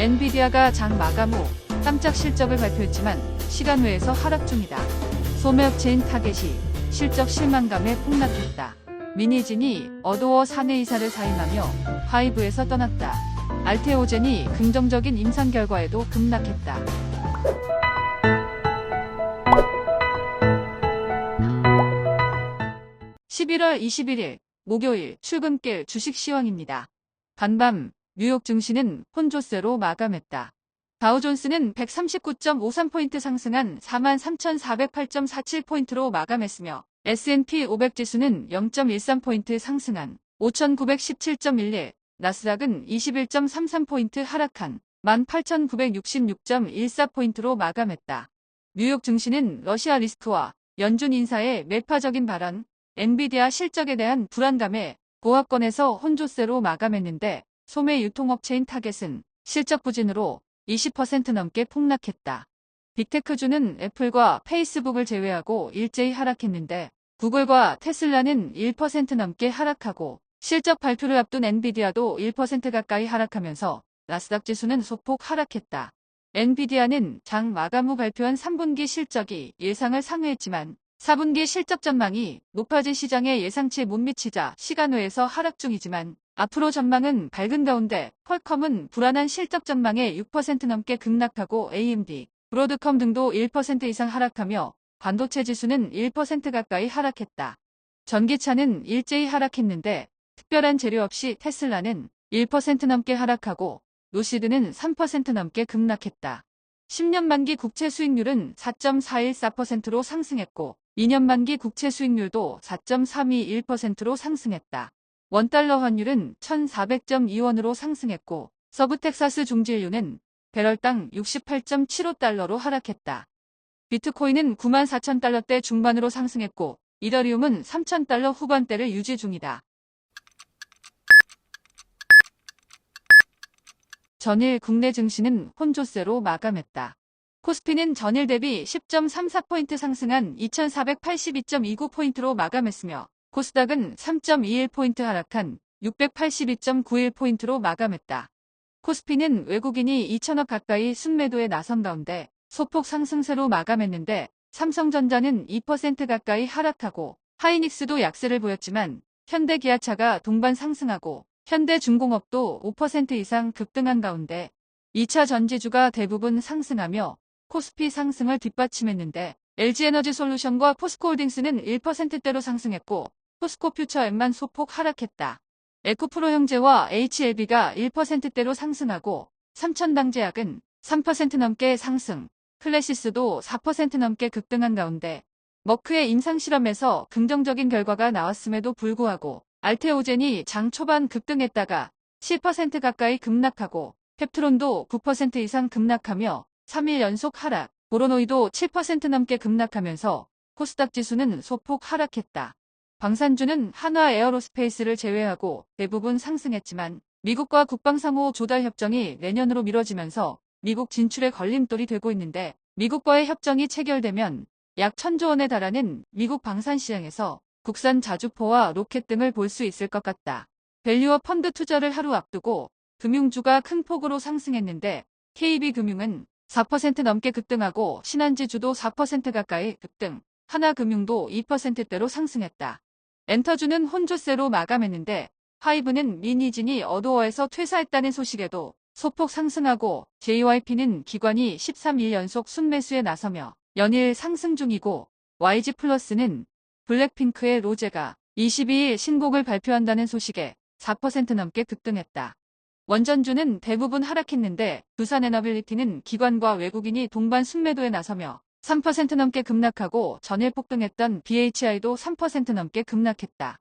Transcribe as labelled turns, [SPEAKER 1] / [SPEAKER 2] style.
[SPEAKER 1] 엔비디아가 장 마감 후 깜짝 실적을 발표했지만 시간 외에서 하락 중이다. 소매업체인 타겟이 실적 실망감에 폭락했다. 미니진이 어도어 사내 이사를 사임하며 하이브에서 떠났다. 알테오젠이 긍정적인 임상 결과에도 급락했다. (11월 21일) 목요일 출근길 주식 시황입니다. 반밤 뉴욕 증시는 혼조세로 마감했다. 다우존스는 139.53포인트 상승한 43,408.47포인트로 마감했으며 S&P 500 지수는 0.13포인트 상승한 5,917.11, 나스닥은 21.33포인트 하락한 18,966.14포인트로 마감했다. 뉴욕 증시는 러시아 리스크와 연준 인사의 매파적인 발언, 엔비디아 실적에 대한 불안감에 보합권에서 혼조세로 마감했는데 소매 유통업체인 타겟은 실적 부진으로 20% 넘게 폭락했다. 빅테크주는 애플과 페이스북을 제외하고 일제히 하락했는데 구글과 테슬라는 1% 넘게 하락하고 실적 발표를 앞둔 엔비디아도 1% 가까이 하락하면서 나스닥 지수는 소폭 하락했다. 엔비디아는 장 마감 후 발표한 3분기 실적이 예상을 상회했지만 4분기 실적 전망이 높아진 시장의 예상치에 못 미치자 시간 외에서 하락 중이지만 앞으로 전망은 밝은 가운데 퀄컴은 불안한 실적 전망에 6% 넘게 급락하고 AMD, 브로드컴 등도 1% 이상 하락하며 반도체 지수는 1% 가까이 하락했다. 전기차는 일제히 하락했는데 특별한 재료 없이 테슬라는 1% 넘게 하락하고 노시드는 3% 넘게 급락했다. 10년 만기 국채 수익률은 4.414%로 상승했고 2년 만기 국채 수익률도 4.321%로 상승했다. 원달러 환율은 1,400.2원으로 상승했고 서브텍사스 중진류는 배럴당 68.75달러로 하락했다. 비트코인은 9만 4천 달러대 중반으로 상승했고 이더리움은 3천 달러 후반대를 유지 중이다. 전일 국내 증시는 혼조세로 마감했다. 코스피는 전일 대비 10.34포인트 상승한 2482.29포인트로 마감했으며 코스닥은 3.21포인트 하락한 682.91포인트로 마감했다. 코스피는 외국인이 2천억 가까이 순매도에 나선 가운데 소폭 상승세로 마감했는데 삼성전자는 2% 가까이 하락하고 하이닉스도 약세를 보였지만 현대기아차가 동반 상승하고 현대중공업도 5% 이상 급등한 가운데 2차 전지주가 대부분 상승하며 코스피 상승을 뒷받침했는데 LG에너지솔루션과 포스코홀딩스는 1%대로 상승했고 포스코 퓨처엠만 소폭 하락했다. 에코프로 형제와 HLB가 1%대로 상승하고 삼천당제약은 3% 넘게 상승, 클래시스도 4% 넘게 급등한 가운데 머크의 임상실험에서 긍정적인 결과가 나왔음에도 불구하고 알테오젠이 장 초반 급등했다가 7% 가까이 급락하고 펩트론도 9% 이상 급락하며 3일 연속 하락, 보로노이도 7% 넘게 급락하면서 코스닥 지수는 소폭 하락했다. 방산주는 한화 에어로스페이스를 제외하고 대부분 상승했지만 미국과 국방상호 조달 협정이 내년으로 미뤄지면서 미국 진출에 걸림돌이 되고 있는데 미국과의 협정이 체결되면 약 천조 원에 달하는 미국 방산 시장에서 국산 자주포와 로켓 등을 볼 수 있을 것 같다. 밸류어 펀드 투자를 하루 앞두고 금융주가 큰 폭으로 상승했는데 KB금융은 4% 넘게 급등하고 신한지주도 4% 가까이 급등, 하나금융도 2%대로 상승했다. 엔터주는 혼조세로 마감했는데 하이브는 미니진이 어도어에서 퇴사했다는 소식에도 소폭 상승하고 JYP는 기관이 13일 연속 순매수에 나서며 연일 상승 중이고 YG 플러스는 블랙핑크의 로제가 22일 신곡을 발표한다는 소식에 4% 넘게 급등했다. 원전주는 대부분 하락했는데 두산에너빌리티는 기관과 외국인이 동반 순매도에 나서며 3% 넘게 급락하고 전일 폭등했던 BHI도 3% 넘게 급락했다.